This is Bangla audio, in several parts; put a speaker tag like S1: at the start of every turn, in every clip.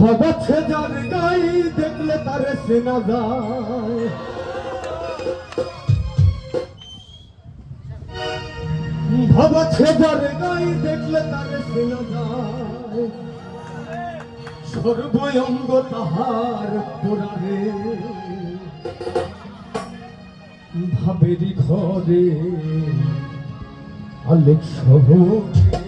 S1: ভবছে যার গাই দেখলে তারে সেনা যায়। ভবছে যার গাই দেখলে তার সেনা যায়। সর্বঙ্গ তাহার পুরারে ভাবেরি ঘরে আলেক শহরে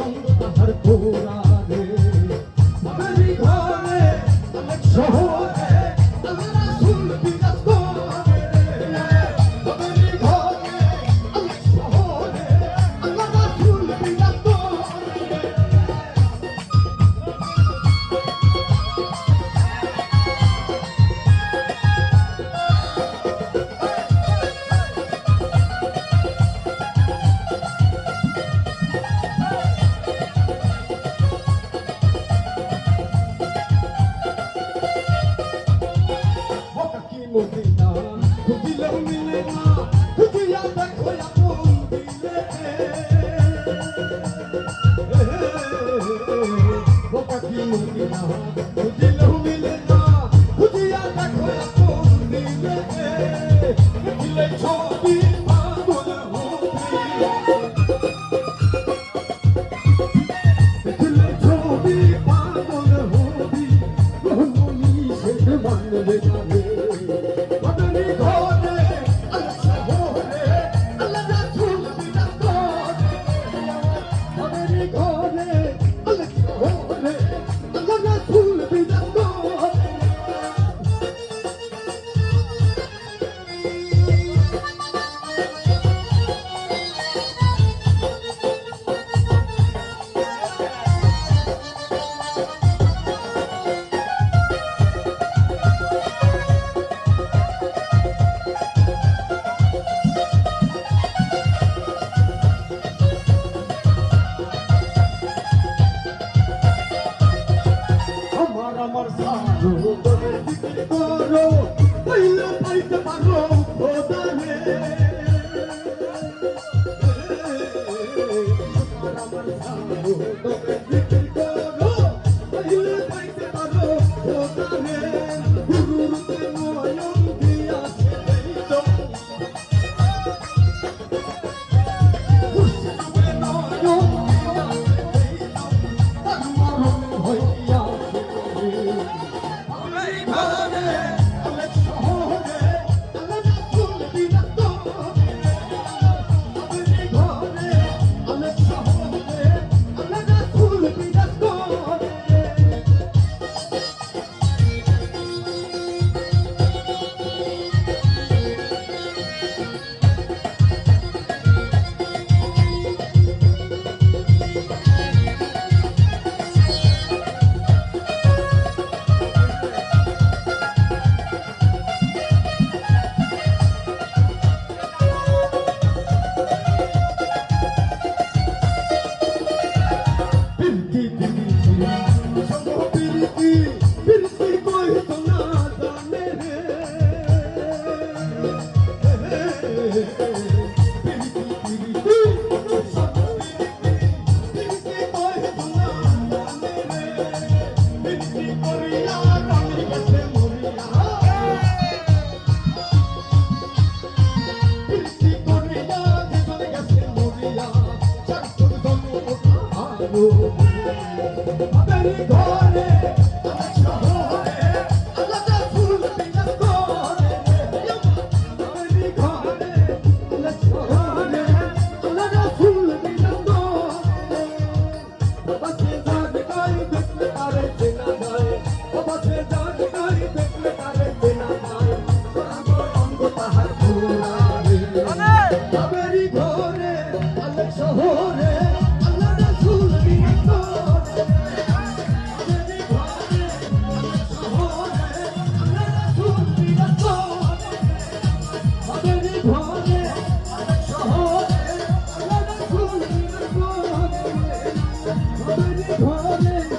S1: অন্তহার গোরা Let's talk す。ると Ooh, আমেরি ঘরে আলেক শহরে আল্লাহ রাসূল বিনত আমেরি ঘরে আলেক শহরে আল্লাহ রাসূল বিনত আমেরি ঘরে আলেক শহরে আল্লাহ রাসূল বিনত আমেরি ঘরে